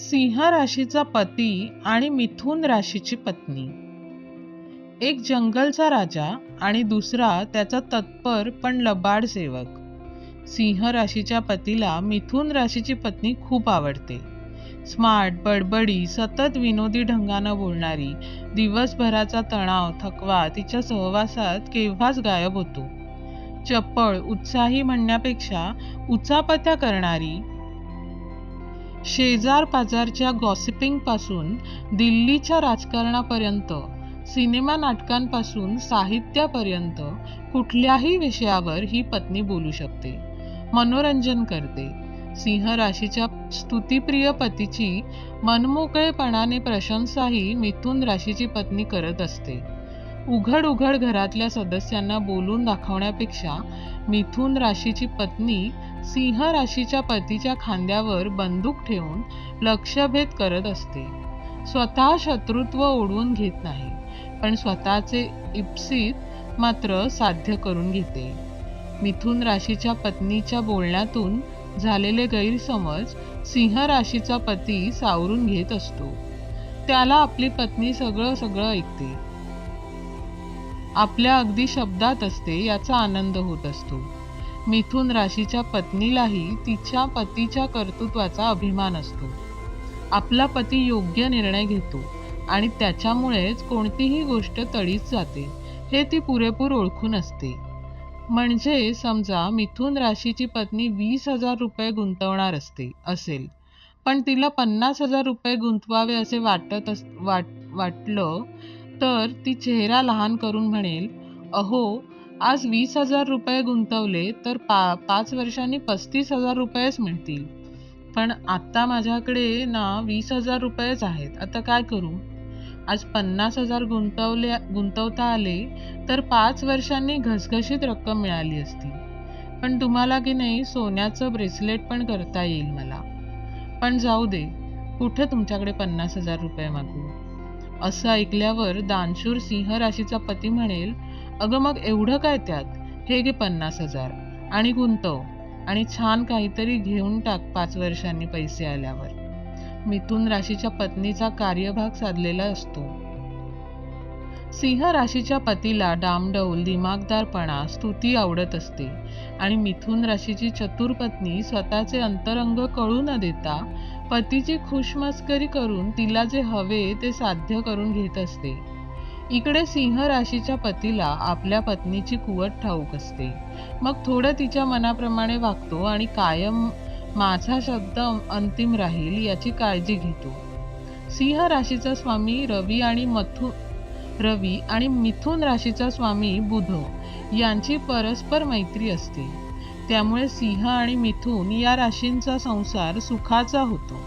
सिंह राशीचा पती आणि मिथुन राशीची पत्नी. एक जंगलचा राजा आणि दुसरा त्याचा तत्पर पण लबाड सेवक. सिंह राशीच्या पतीला मिथुन राशीची पत्नी खूप आवडते. स्मार्ट बडबडी सतत विनोदी ढंगानं बोलणारी दिवसभराचा तणाव थकवा तिच्या सहवासात केव्हाच गायब होतो. चपळ उत्साही म्हणण्यापेक्षा उचापत्या करणारी शेजार पाजारच्या गॉसिपिंगपासून दिल्लीच्या राजकारणापर्यंत सिनेमा नाटकांपासून साहित्यापर्यंत कुठल्याही विषयावर ही पत्नी बोलू शकते. मनोरंजन करते. सिंह राशीच्या स्तुतिप्रिय पतीची मनमोकळेपणाने प्रशंसाही मिथुन राशीची पत्नी करत असते. उघड उघड घरातल्या सदस्यांना बोलून दाखवण्यापेक्षा मिथुन राशीची पत्नी सिंह राशीच्या पतीच्या खांद्यावर बंदूक ठेवून लक्षभेद करत असते. स्वतः शत्रुत्व ओढवून घेत नाही पण स्वतःचे इप्सित मात्र साध्य करून घेते. मिथुन राशीच्या पत्नीच्या बोलण्यातून झालेले गैरसमज सिंह राशीचा पती सावरून घेत असतो. त्याला आपली पत्नी सगळं सगळं ऐकते. आपल्या अगदी शब्दात असते याचा आनंद होत असतो. मिथुन राशीच्या पत्नीलाही तिच्या पतीच्या कर्तृत्वाचा अभिमान असतो. आपला पती योग्य निर्णय घेतो आणि त्याच्यामुळेच कोणतीही गोष्ट तडीच जाते हे ती पुरेपूर ओळखून असते. म्हणजे समजा मिथुन राशीची पत्नी वीस हजार रुपये गुंतवणार असते असेल. पण तिला पन्नास हजार रुपये गुंतवावे असे वाटत अस वाट वाटलं तर ती चेहरा लहान करून म्हणेल अहो आज वीस हजार रुपये गुंतवले तर पा पाच वर्षांनी पस्तीस हजार रुपयेच मिळतील. पण आत्ता माझ्याकडे ना वीस हजार रुपयेच आहेत. आता काय करू? आज पन्नास हजार गुंतवले गुंतवता आले तर पाच वर्षांनी घसघशीत रक्कम मिळाली असती. पण तुम्हाला की नाही सोन्याचं ब्रेसलेट पण करता येईल मला. पण जाऊ दे कुठे तुमच्याकडे पन्नास हजार रुपये मागू? असं ऐकल्यावर दानशूर सिंह राशीचा पती म्हणेल अगं मग एवढं काय त्यात? हे घे पन्नास हजार आणि गुंतव आणि छान काहीतरी घेऊन टाक पाच वर्षांनी पैसे आल्यावर. मिथुन राशीच्या पत्नीचा कार्यभाग साधलेला असतो. सिंह राशीच्या पतीला डामडौल दिमागदारपणा स्तुती आवडत असते. आणि मिथुन राशीची चतुर पत्नी स्वतःचे अंतरंग कळू न देता पतीची खुशमस्करी करून तिला जे हवे ते साध्य करून घेत असते. इकडे सिंह राशीच्या पतीला आपल्या पत्नीची कुवत ठाऊक असते. मग थोडं तिच्या मनाप्रमाणे वागतो आणि कायम माझा शब्द अंतिम राहील याची काळजी घेतो. सिंह राशीचा स्वामी रवी आणि मथु रवी आणि मिथुन राशीचा स्वामी बुध यांची परस्पर मैत्री असते. त्यामुळे सिंह आणि मिथुन या राशींचा संसार सुखाचा होतो.